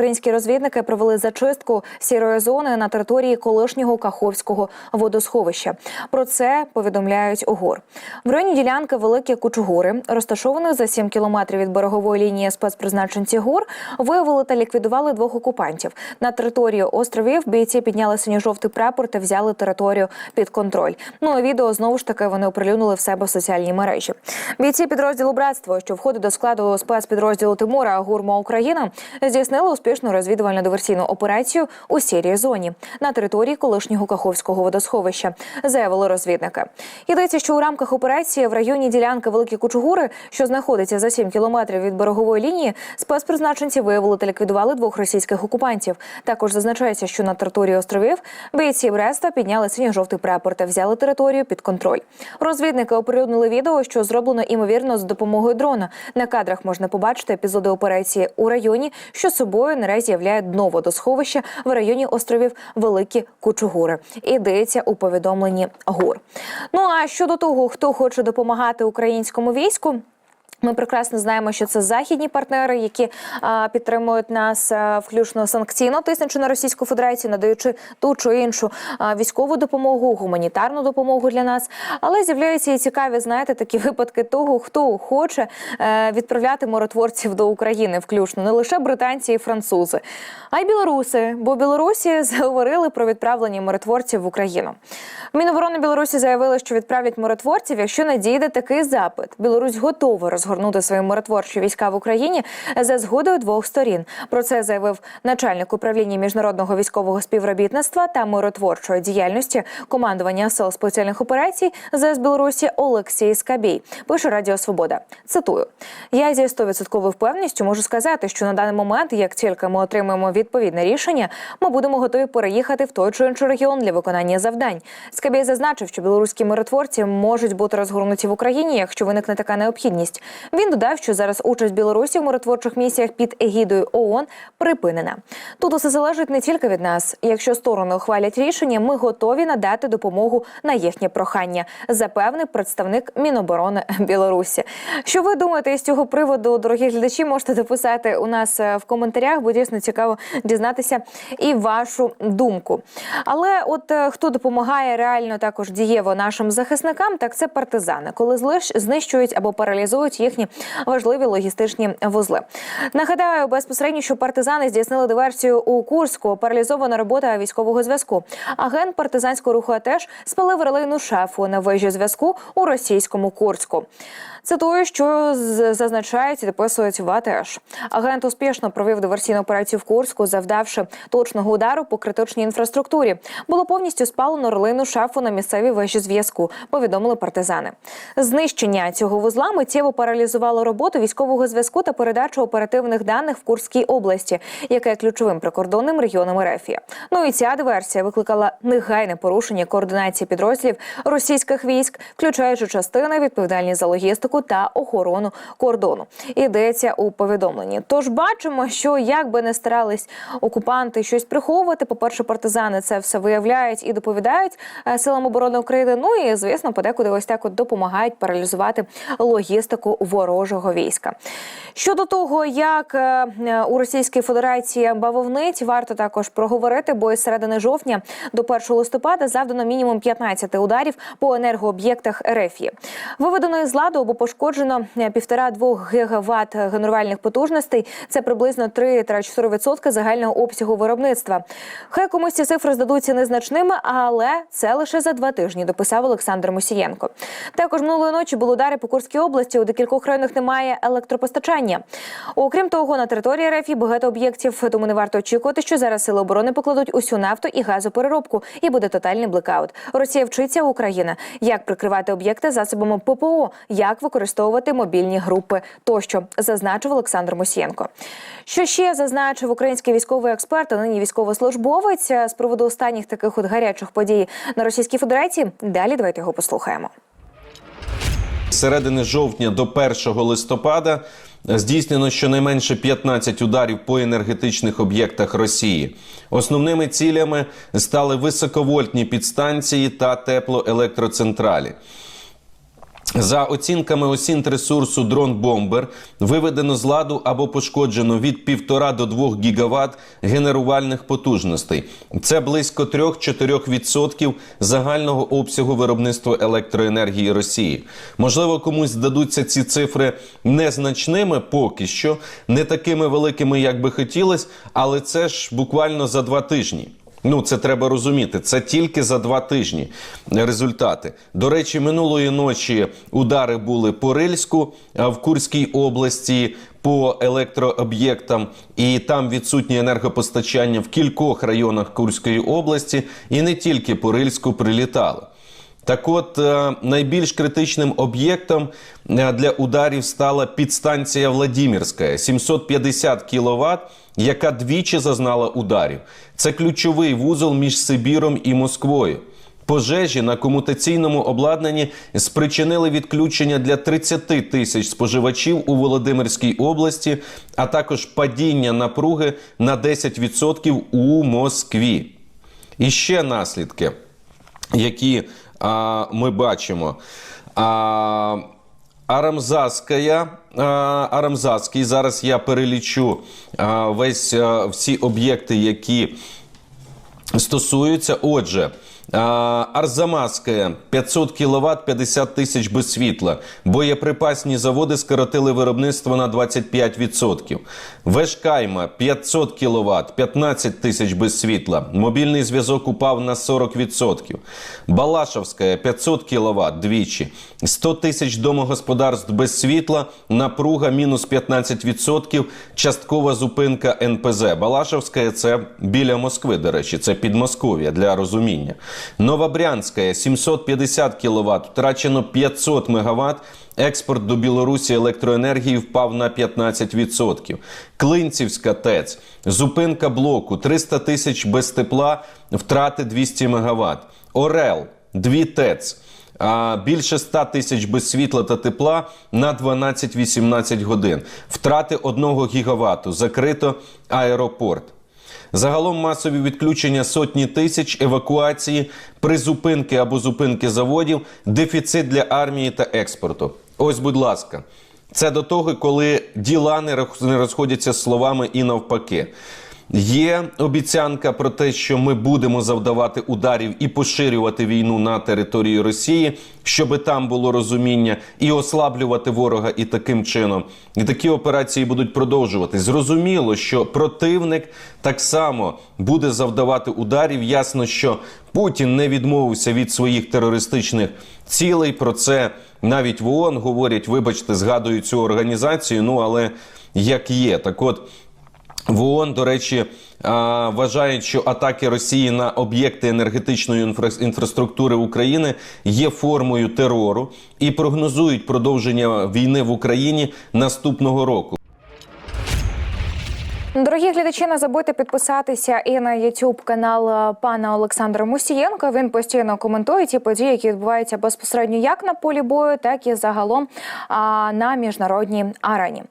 Українські розвідники провели зачистку сірої зони на території колишнього Каховського водосховища. Про це повідомляють ОГОР. В районі ділянки Великі Кучугури, розташованої за 7 кілометрів від берегової лінії спецпризначенці ГОР, виявили та ліквідували двох окупантів. На територію островів бійці підняли синьо-жовтий прапор та взяли територію під контроль. Ну а відео знову ж таки вони оприлюднили в себе в соціальній мережі. Бійці підрозділу братство, що входить до складу спецпідрозділу Тимура Гурма Україна, здійснили успішну розвідувально диверсійну операцію у сірій зоні на території колишнього Каховського водосховища, заявили розвідники. Йдеться, що у рамках операції в районі ділянки Великі Кучугури, що знаходиться за 7 кілометрів від берегової лінії, спецпризначенці виявили та ліквідували двох російських окупантів. Також зазначається, що на території островів бійці Бреста підняли синьо-жовтий прапор та взяли територію під контроль. Розвідники оприлюднили відео, що зроблено імовірно з допомогою дрона. На кадрах можна побачити епізоди операції у районі, що собою наразі являє дно водосховища в районі островів Великі Кучугури. Ідеться у повідомленні ГУР. Ну а щодо того, хто хоче допомагати українському війську. Ми прекрасно знаємо, що це західні партнери, які а, підтримують нас а, включно санкційно тиснучи на Російську Федерацію, надаючи ту чи іншу а, військову допомогу, гуманітарну допомогу для нас. Але з'являються і цікаві, знаєте, такі випадки того, хто хоче е, відправляти миротворців до України, включно не лише британці і французи, а й білоруси. Бо білорусі заговорили про відправлення миротворців в Україну. Міноборони Білорусі заявили, що відправлять миротворців, якщо надійде такий запит. Білорусь готова розгорнути свої миротворчі війська в Україні за згодою двох сторін. Про це заявив начальник управління міжнародного військового співробітництва та миротворчої діяльності командування сил спеціальних операцій ЗС Білорусі Олексій Скабій. Пише Радіо Свобода. Цитую: я зі 100% впевненістю можу сказати, що на даний момент, як тільки ми отримаємо відповідне рішення, ми будемо готові переїхати в той чи інший регіон для виконання завдань. Скабій зазначив, що білоруські миротворці можуть бути розгорнуті в Україні, якщо виникне така необхідність. Він додав, що зараз участь Білорусі в миротворчих місіях під егідою ООН припинена. Тут усе залежить не тільки від нас. Якщо сторони ухвалять рішення, ми готові надати допомогу на їхнє прохання, запевнив представник Міноборони Білорусі. Що ви думаєте з цього приводу, дорогі глядачі? Можете дописати у нас е, в коментарях, бо дійсно цікаво дізнатися і вашу думку. Але от е, хто допомагає реально також дієво нашим захисникам, так це партизани, коли знищують або паралізують їхні важливі логістичні вузли. Нагадаю безпосередньо, що партизани здійснили диверсію у Курську. Паралізована робота військового зв'язку. Агент партизанського руху теж спалив релейну шефу на вежі зв'язку у російському Курську. Це те, що з- зазначають і дописують в АТЕШ. Агент успішно провів диверсійну операцію в Курську, завдавши точного удару по критичній інфраструктурі. Було повністю спалено релейну шафу на місцевій вежі зв'язку. Повідомили партизани. Знищення цього вузла миттєво паралізувало роботу військового зв'язку та передачу оперативних даних в Курській області, яка є ключовим прикордонним регіоном РФ. Ну і ця диверсія викликала негайне порушення координації підрозділів російських військ, включаючи частини відповідальні за логістику та охорону кордону. Йдеться у повідомленні. Тож бачимо, що як би не старались окупанти щось приховувати, по перше, партизани це все виявляють і доповідають е, силам оборони України. Ну і звісно, подекуди ось так от допомагають паралізувати логістику ворожого війська. Щодо того, як е, у Російській Федерації бавовнить, варто також проговорити, бо із середини жовтня до 1 листопада завдано мінімум 15 ударів по енергооб'єктах РФ. Виведено із ладу або пошкоджено е, 1,5-2 гігават генерувальних потужностей. Це приблизно 3-4% загального обсягу виробництва. Хай комусь ці цифри здадуться незначними, але це лише за два тижні, дописав Олександр Мусієнко. Також минулої ночі були удари по Курській області. У декількох районах немає електропостачання. Окрім того, на території РФ багато об'єктів, тому не варто очікувати, що зараз сили оборони покладуть усю нафту і газопереробку, і буде тотальний блекаут. Росія вчиться Україна, як прикривати об'єкти засобами ППО, як використовувати мобільні групи тощо, зазначив Олександр Мусієнко. Що ще зазначив український військовий експерт, а нині військовослужбовець е, з приводу останніх таких от гарячих подій на Російській Федерації. Далі давайте його послухаємо. З середини жовтня до 1 листопада здійснено щонайменше 15 ударів по енергетичних об'єктах Росії. Основними цілями стали високовольтні підстанції та теплоелектроцентралі. За оцінками Осінтресурсу дрон Бомбер виведено з ладу або пошкоджено від 1,5 до 2 гігават генерувальних потужностей. Це близько 3-4% загального обсягу виробництва електроенергії Росії. Можливо, комусь здадуться ці цифри незначними поки що, не такими великими, як би хотілося, але це ж буквально за два тижні. Ну, це треба розуміти. Це тільки за два тижні результати. До речі, минулої ночі удари були по Рильську в Курській області. По електрооб'єктам, і там відсутнє енергопостачання в кількох районах Курської області, і не тільки по Рильську прилітало. Так от, е, найбільш критичним об'єктом е, для ударів стала підстанція Владимирська 750 кВт, яка двічі зазнала ударів. Це ключовий вузол між Сибіром і Москвою. Пожежі на комутаційному обладнанні спричинили відключення для 30 тисяч споживачів у Володимирській області, а також падіння напруги на 10% у Москві. І ще наслідки які а, ми бачимо. А, Арамзаская, Арамзацький, зараз я перелічу весь всі об'єкти, які стосуються. Отже, а, Арзамаська 500 кВт, 50 тисяч без світла. Боєприпасні заводи скоротили виробництво на 25%. Вешкайма 500 кВт, 15 тисяч без світла. Мобільний зв'язок упав на 40%. Балашовська 500 кВт двічі. 100 тисяч домогосподарств без світла. Напруга мінус 15%. Часткова зупинка НПЗ. Балашовська це біля Москви, до речі, це Підмосков'я для розуміння. Новобрянська 750 кВт, втрачено 500 МВт. Експорт до Білорусі електроенергії впав на 15%. Клинцівська ТЕЦ, зупинка блоку 300 тисяч без тепла, втрати 200 МВт. Орел, дві ТЕЦ. А більше 100 тисяч без світла та тепла на 12-18 годин. Втрати 1 гігавату. Закрито аеропорт. Загалом масові відключення сотні тисяч, евакуації, призупинки або зупинки заводів, дефіцит для армії та експорту. Ось, будь ласка, це до того, коли діла не розходяться словами і навпаки. Є обіцянка про те, що ми будемо завдавати ударів і поширювати війну на території Росії, щоб там було розуміння і ослаблювати ворога і таким чином. І такі операції будуть продовжуватись. Зрозуміло, що противник так само буде завдавати ударів. Ясно, що Путін не відмовився від своїх терористичних цілей. Про це навіть в ООН говорять. Вибачте, згадую цю організацію. Ну але як є, так от. В ООН, до речі, вважають, що атаки Росії на об'єкти енергетичної інфра- інфраструктури України є формою терору і прогнозують продовження війни в Україні наступного року. Дорогі глядачі, не забудьте підписатися і на YouTube канал е, пана Олександра Мусієнка. Він постійно коментує ті події, які відбуваються безпосередньо як на полі бою, так і загалом на міжнародній арені.